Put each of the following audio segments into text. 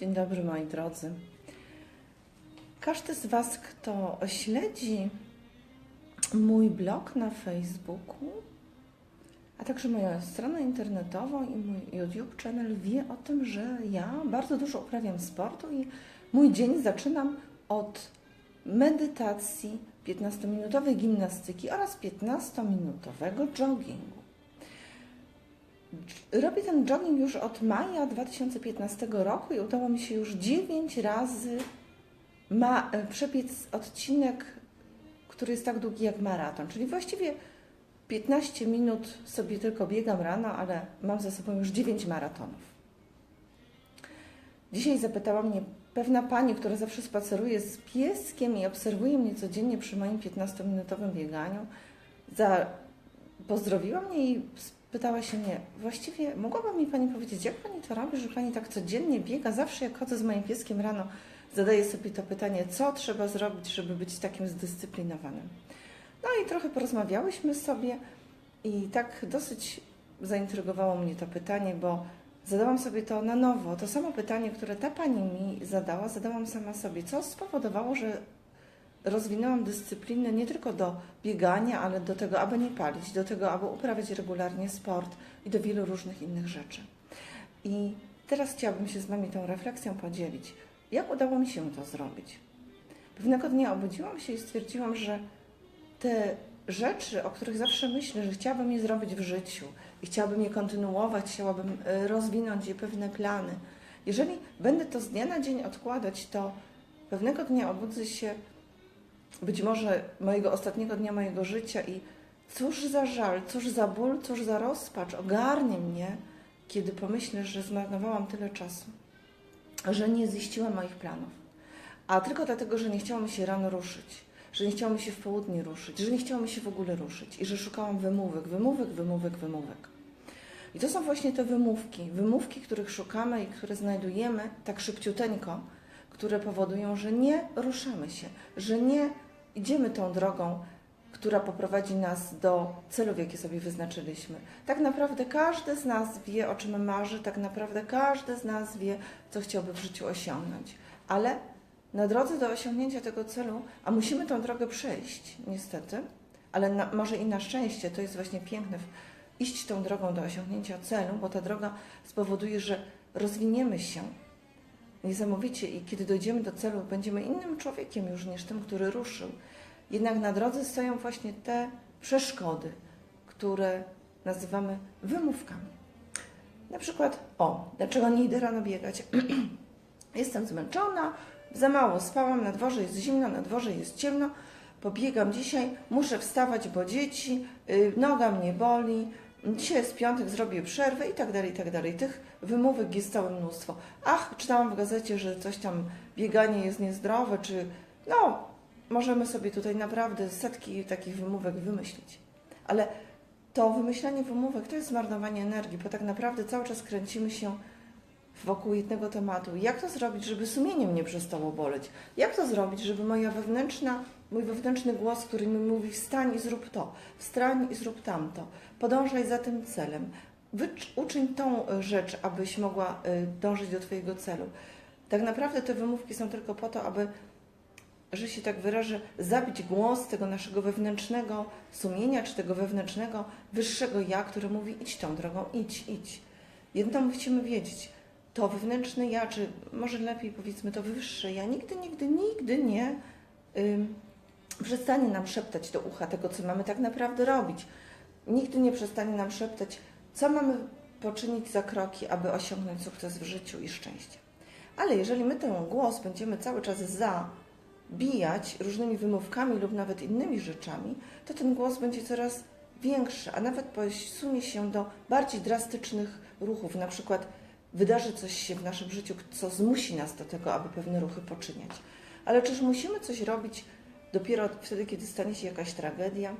Dzień dobry moi drodzy. Każdy z Was, kto śledzi mój blog na Facebooku, a także moją stronę internetową i mój YouTube channel wie o tym, że ja bardzo dużo uprawiam sportu i mój dzień zaczynam od medytacji, 15-minutowej gimnastyki oraz 15-minutowego joggingu. Robię ten jogging już od maja 2015 roku i udało mi się już 9 razy ma, e, przebiec odcinek, który jest tak długi jak maraton, czyli właściwie 15 minut sobie tylko biegam rano, ale mam za sobą już 9 maratonów. Dzisiaj zapytała mnie pewna pani, która zawsze spaceruje z pieskiem i obserwuje mnie codziennie przy moim 15-minutowym bieganiu. Za... Pozdrowiła mnie i pytała się mnie, właściwie mogłaby mi Pani powiedzieć, jak Pani to robi, że Pani tak codziennie biega? Zawsze jak chodzę z moim pieskiem rano, zadaję sobie to pytanie, co trzeba zrobić, żeby być takim zdyscyplinowanym. No i trochę porozmawiałyśmy sobie i tak dosyć zaintrygowało mnie to pytanie, bo zadałam sobie to na nowo. To samo pytanie, które ta Pani mi zadała, zadałam sama sobie. Co spowodowało, że rozwinęłam dyscyplinę nie tylko do biegania, ale do tego, aby nie palić, do tego, aby uprawiać regularnie sport i do wielu różnych innych rzeczy. I teraz chciałabym się z Wami tą refleksją podzielić. Jak udało mi się to zrobić? Pewnego dnia obudziłam się i stwierdziłam, że te rzeczy, o których zawsze myślę, że chciałabym je zrobić w życiu i chciałabym je kontynuować, chciałabym e, rozwinąć je pewne plany. Jeżeli będę to z dnia na dzień odkładać, to pewnego dnia obudzę się być może mojego ostatniego dnia mojego życia i cóż za żal, cóż za ból, cóż za rozpacz ogarnie mnie, kiedy pomyślę, że zmarnowałam tyle czasu, że nie ziściłam moich planów. A tylko dlatego, że nie chciało mi się rano ruszyć, że nie chciało mi się w południe ruszyć, że nie chciało mi się w ogóle ruszyć i że szukałam wymówek, wymówek, wymówek, wymówek. I to są właśnie te wymówki, wymówki, których szukamy i które znajdujemy tak szybciuteńko, które powodują, że nie ruszamy się, że nie idziemy tą drogą, która poprowadzi nas do celów, jakie sobie wyznaczyliśmy. Tak naprawdę każdy z nas wie, o czym marzy, tak naprawdę każdy z nas wie, co chciałby w życiu osiągnąć. Ale na drodze do osiągnięcia tego celu, a musimy tą drogę przejść, niestety, ale na, może i na szczęście, to jest właśnie piękne, iść tą drogą do osiągnięcia celu, bo ta droga spowoduje, że rozwiniemy się niesamowicie i kiedy dojdziemy do celu, będziemy innym człowiekiem już niż tym, który ruszył. Jednak na drodze stoją właśnie te przeszkody, które nazywamy wymówkami. Na przykład, o, dlaczego nie idę rano biegać? Jestem zmęczona, za mało spałam, na dworze jest zimno, na dworze jest ciemno, pobiegam dzisiaj, muszę wstawać, bo dzieci, yy, noga mnie boli, dzisiaj jest piątek, zrobię przerwę i tak dalej, i tak dalej. Tych wymówek jest całe mnóstwo. Ach, czytałam w gazecie, że coś tam, bieganie jest niezdrowe, czy no, możemy sobie tutaj naprawdę setki takich wymówek wymyślić. Ale to wymyślanie wymówek to jest zmarnowanie energii, bo tak naprawdę cały czas kręcimy się wokół jednego tematu. Jak to zrobić, żeby sumienie mnie przestało boleć? Jak to zrobić, żeby moja wewnętrzna, mój wewnętrzny głos, który mi mówi wstań i zrób to, wstań i zrób tamto, podążaj za tym celem, uczyń tą rzecz, abyś mogła y, dążyć do Twojego celu. Tak naprawdę te wymówki są tylko po to, aby że się tak wyrażę, zabić głos tego naszego wewnętrznego sumienia, czy tego wewnętrznego, wyższego ja, które mówi idź tą drogą, idź, idź. Jedno musimy wiedzieć, to wewnętrzne ja, czy może lepiej powiedzmy to wyższe ja, nigdy, nigdy, nigdy nie ym, przestanie nam szeptać do ucha tego, co mamy tak naprawdę robić. Nigdy nie przestanie nam szeptać, co mamy poczynić za kroki, aby osiągnąć sukces w życiu i szczęście. Ale jeżeli my ten głos będziemy cały czas za bijać różnymi wymówkami lub nawet innymi rzeczami, to ten głos będzie coraz większy, a nawet posunie się do bardziej drastycznych ruchów. Na przykład wydarzy coś się w naszym życiu, co zmusi nas do tego, aby pewne ruchy poczyniać. Ale czyż musimy coś robić dopiero wtedy, kiedy stanie się jakaś tragedia?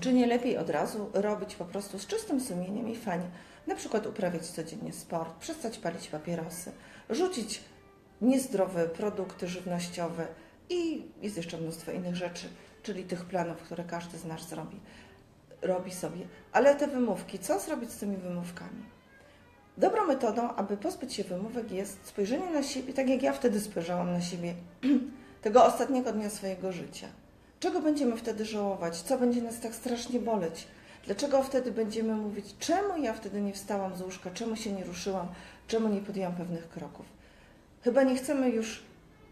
Czy nie lepiej od razu robić po prostu z czystym sumieniem i fajnie? Na przykład uprawiać codziennie sport, przestać palić papierosy, rzucić niezdrowe produkty żywnościowe, i jest jeszcze mnóstwo innych rzeczy, czyli tych planów, które każdy z nas zrobi, robi sobie. Ale te wymówki, co zrobić z tymi wymówkami? Dobrą metodą, aby pozbyć się wymówek jest spojrzenie na siebie, tak jak ja wtedy spojrzałam na siebie, tego ostatniego dnia swojego życia. Czego będziemy wtedy żałować? Co będzie nas tak strasznie boleć? Dlaczego wtedy będziemy mówić, czemu ja wtedy nie wstałam z łóżka, czemu się nie ruszyłam, czemu nie podjęłam pewnych kroków? Chyba nie chcemy już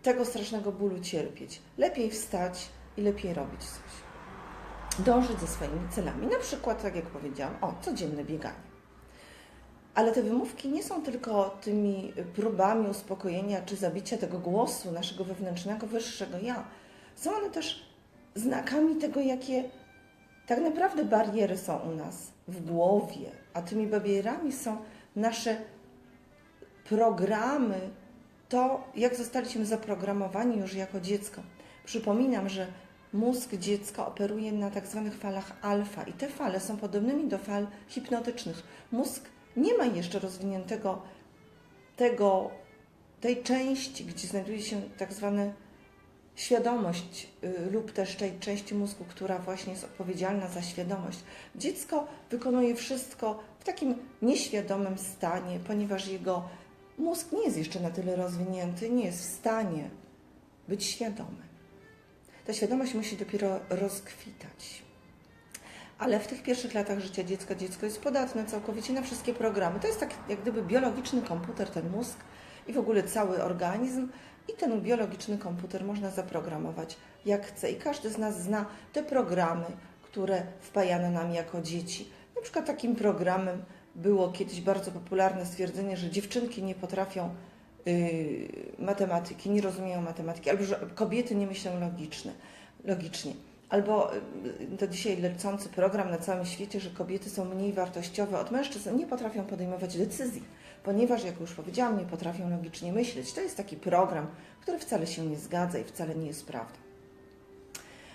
tego strasznego bólu cierpieć. Lepiej wstać i lepiej robić coś. Dążyć ze swoimi celami. Na przykład, tak jak powiedziałam, o, codzienne bieganie. Ale te wymówki nie są tylko tymi próbami uspokojenia czy zabicia tego głosu naszego wewnętrznego, wyższego ja. Są one też znakami tego, jakie tak naprawdę bariery są u nas w głowie, a tymi barierami są nasze programy, to jak zostaliśmy zaprogramowani już jako dziecko. Przypominam, że mózg dziecka operuje na tak zwanych falach alfa i te fale są podobnymi do fal hipnotycznych. Mózg nie ma jeszcze rozwiniętego tego, tej części, gdzie znajduje się tak zwana świadomość y, lub też tej części mózgu, która właśnie jest odpowiedzialna za świadomość. Dziecko wykonuje wszystko w takim nieświadomym stanie, ponieważ jego mózg nie jest jeszcze na tyle rozwinięty, nie jest w stanie być świadomy. Ta świadomość musi dopiero rozkwitać. Ale w tych pierwszych latach życia dziecka dziecko jest podatne całkowicie na wszystkie programy. To jest tak jak gdyby biologiczny komputer, ten mózg i w ogóle cały organizm. I ten biologiczny komputer można zaprogramować jak chce. I każdy z nas zna te programy, które wpajano nam jako dzieci. Na przykład takim programem było kiedyś bardzo popularne stwierdzenie, że dziewczynki nie potrafią yy, matematyki, nie rozumieją matematyki, albo że kobiety nie myślą logiczne, logicznie. Albo yy, to dzisiaj lecący program na całym świecie, że kobiety są mniej wartościowe od mężczyzn, nie potrafią podejmować decyzji, ponieważ, jak już powiedziałam, nie potrafią logicznie myśleć. To jest taki program, który wcale się nie zgadza i wcale nie jest prawdą.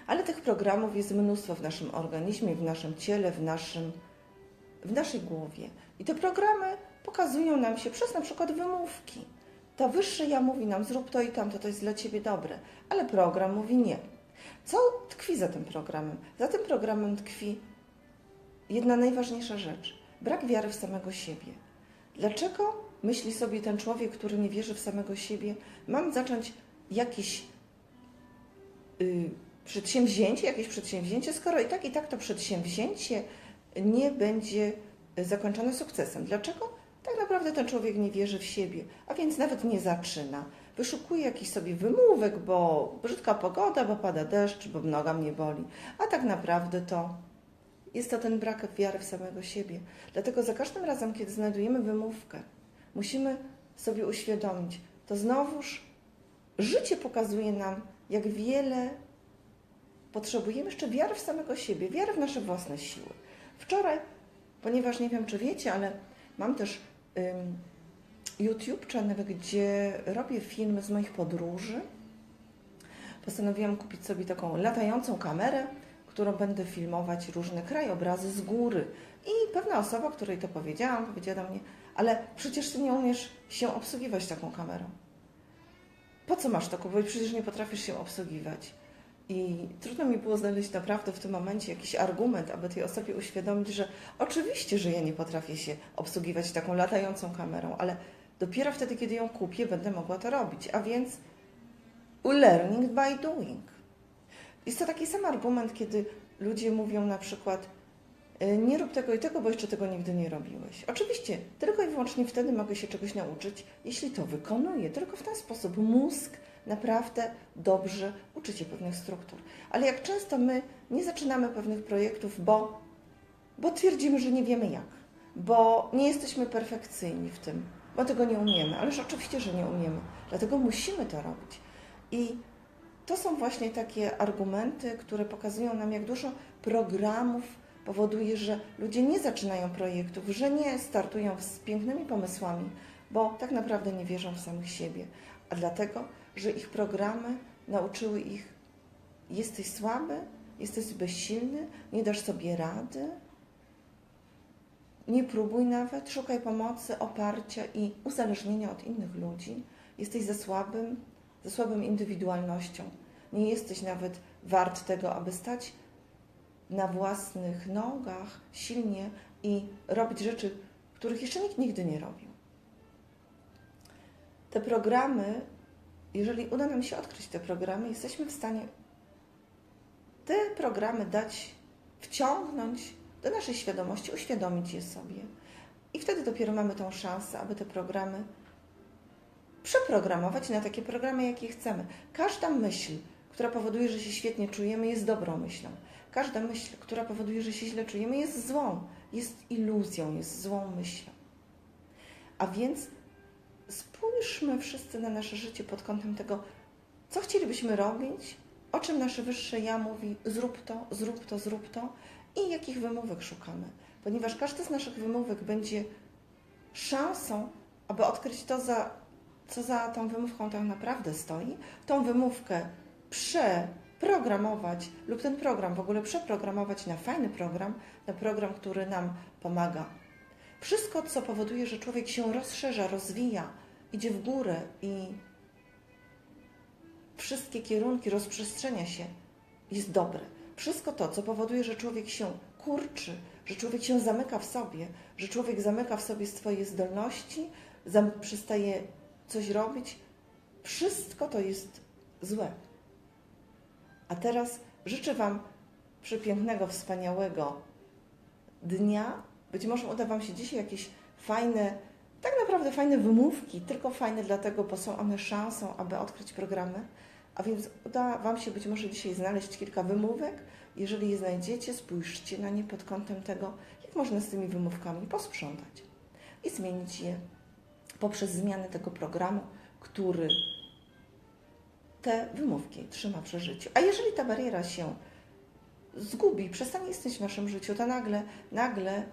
Ale tych programów jest mnóstwo w naszym organizmie, w naszym ciele, w naszym w naszej głowie. I te programy pokazują nam się przez na przykład wymówki. To wyższe ja mówi nam zrób to i tamto, to jest dla Ciebie dobre, ale program mówi nie. Co tkwi za tym programem? Za tym programem tkwi jedna najważniejsza rzecz. Brak wiary w samego siebie. Dlaczego myśli sobie ten człowiek, który nie wierzy w samego siebie, mam zacząć jakieś y, przedsięwzięcie, jakieś przedsięwzięcie, skoro i tak, i tak to przedsięwzięcie nie będzie zakończone sukcesem. Dlaczego? Tak naprawdę ten człowiek nie wierzy w siebie, a więc nawet nie zaczyna. Wyszukuje jakiś sobie wymówek, bo brzydka pogoda, bo pada deszcz, bo noga mnie boli. A tak naprawdę to jest to ten brak wiary w samego siebie. Dlatego za każdym razem, kiedy znajdujemy wymówkę, musimy sobie uświadomić, to znowuż życie pokazuje nam, jak wiele potrzebujemy jeszcze wiary w samego siebie, wiary w nasze własne siły. Wczoraj, ponieważ nie wiem, czy wiecie, ale mam też YouTube channel, gdzie robię filmy z moich podróży. Postanowiłam kupić sobie taką latającą kamerę, którą będę filmować różne krajobrazy z góry. I pewna osoba, której to powiedziałam, powiedziała do mnie, ale przecież ty nie umiesz się obsługiwać taką kamerą. Po co masz to kupować? Przecież nie potrafisz się obsługiwać. I trudno mi było znaleźć naprawdę w tym momencie jakiś argument, aby tej osobie uświadomić, że oczywiście, że ja nie potrafię się obsługiwać taką latającą kamerą, ale dopiero wtedy, kiedy ją kupię, będę mogła to robić. A więc learning by doing. Jest to taki sam argument, kiedy ludzie mówią na przykład e, nie rób tego i tego, bo jeszcze tego nigdy nie robiłeś. Oczywiście, tylko i wyłącznie wtedy mogę się czegoś nauczyć, jeśli to wykonuję. Tylko w ten sposób mózg naprawdę dobrze uczycie pewnych struktur. Ale jak często my nie zaczynamy pewnych projektów, bo, bo twierdzimy, że nie wiemy jak, bo nie jesteśmy perfekcyjni w tym, bo tego nie umiemy. Ależ oczywiście, że nie umiemy, dlatego musimy to robić. I to są właśnie takie argumenty, które pokazują nam, jak dużo programów powoduje, że ludzie nie zaczynają projektów, że nie startują z pięknymi pomysłami, bo tak naprawdę nie wierzą w samych siebie. A dlatego, że ich programy nauczyły ich: jesteś słaby, jesteś bezsilny, nie dasz sobie rady, nie próbuj nawet, szukaj pomocy, oparcia i uzależnienia od innych ludzi. Jesteś za słabym, za słabą indywidualnością. Nie jesteś nawet wart tego, aby stać na własnych nogach silnie i robić rzeczy, których jeszcze nikt nigdy nie robił. Te programy, jeżeli uda nam się odkryć te programy, jesteśmy w stanie te programy dać, wciągnąć do naszej świadomości, uświadomić je sobie. I wtedy dopiero mamy tą szansę, aby te programy przeprogramować na takie programy, jakie chcemy. Każda myśl, która powoduje, że się świetnie czujemy, jest dobrą myślą. Każda myśl, która powoduje, że się źle czujemy, jest złą, jest iluzją, jest złą myślą. A więc spójrzmy wszyscy na nasze życie pod kątem tego, co chcielibyśmy robić, o czym nasze wyższe ja mówi, zrób to, zrób to, zrób to i jakich wymówek szukamy. Ponieważ każdy z naszych wymówek będzie szansą, aby odkryć to, za, co za tą wymówką tak naprawdę stoi, tą wymówkę przeprogramować lub ten program w ogóle przeprogramować na fajny program, na program, który nam pomaga. Wszystko, co powoduje, że człowiek się rozszerza, rozwija, idzie w górę i wszystkie kierunki rozprzestrzenia się, jest dobre. Wszystko to, co powoduje, że człowiek się kurczy, że człowiek się zamyka w sobie, że człowiek zamyka w sobie swoje zdolności, przestaje coś robić, wszystko to jest złe. A teraz życzę Wam przepięknego, wspaniałego dnia. Być może uda Wam się dzisiaj jakieś fajne, tak naprawdę fajne wymówki, tylko fajne dlatego, bo są one szansą, aby odkryć programy. A więc uda Wam się być może dzisiaj znaleźć kilka wymówek. Jeżeli je znajdziecie, spójrzcie na nie pod kątem tego, jak można z tymi wymówkami posprzątać i zmienić je poprzez zmianę tego programu, który te wymówki trzyma przy życiu. A jeżeli ta bariera się zgubi, przestanie istnieć w naszym życiu, to nagle, nagle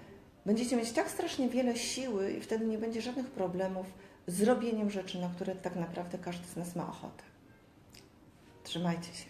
będziecie mieć tak strasznie wiele siły i wtedy nie będzie żadnych problemów z robieniem rzeczy, na które tak naprawdę każdy z nas ma ochotę. Trzymajcie się.